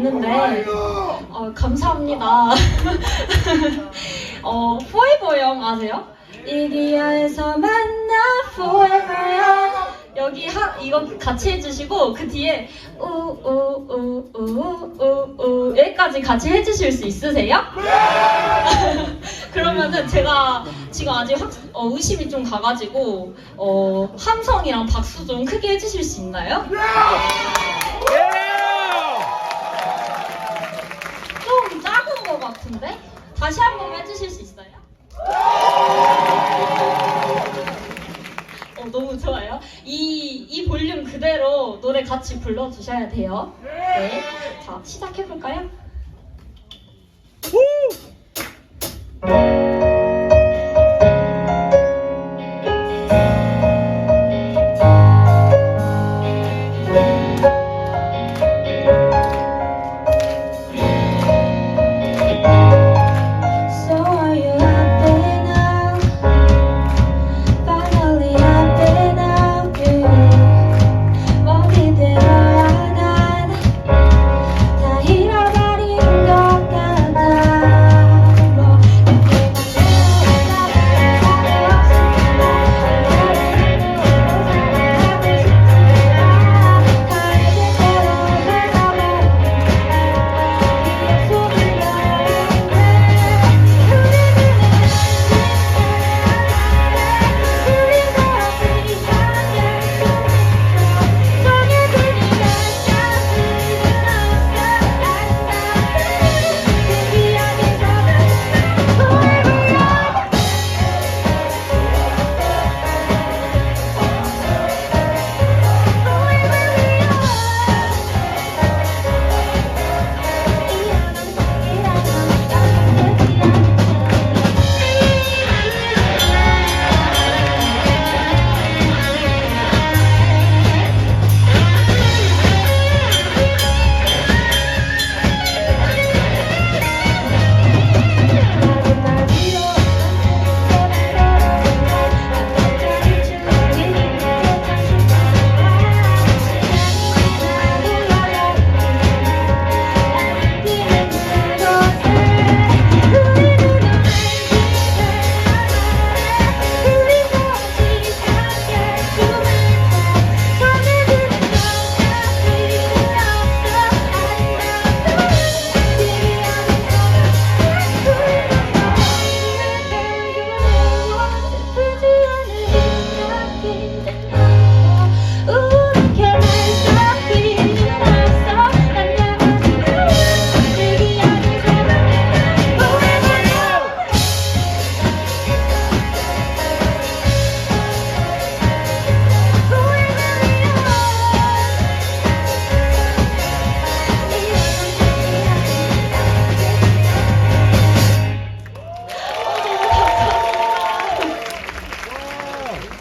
있는데 어, 감사합니다. 어, 포에버 영 아세요? 이기야에서 만나 forever young 여기 하, 이거 같이 해주시고 그 뒤에 우우우우우우 여기까지 같이 해주실 수 있으세요? 그러면은 제가 지금 아직 확, 어, 의심이 좀 가가지고 어, 함성이랑 박수 좀 크게 해주실 수 있나요? 같은데? 다시 한번 해주실 수 있어요? 어, 너무 좋아요. 이, 이 볼륨 그대로 노래 같이 불러주셔야 돼요. 네. 자, 시작해볼까요?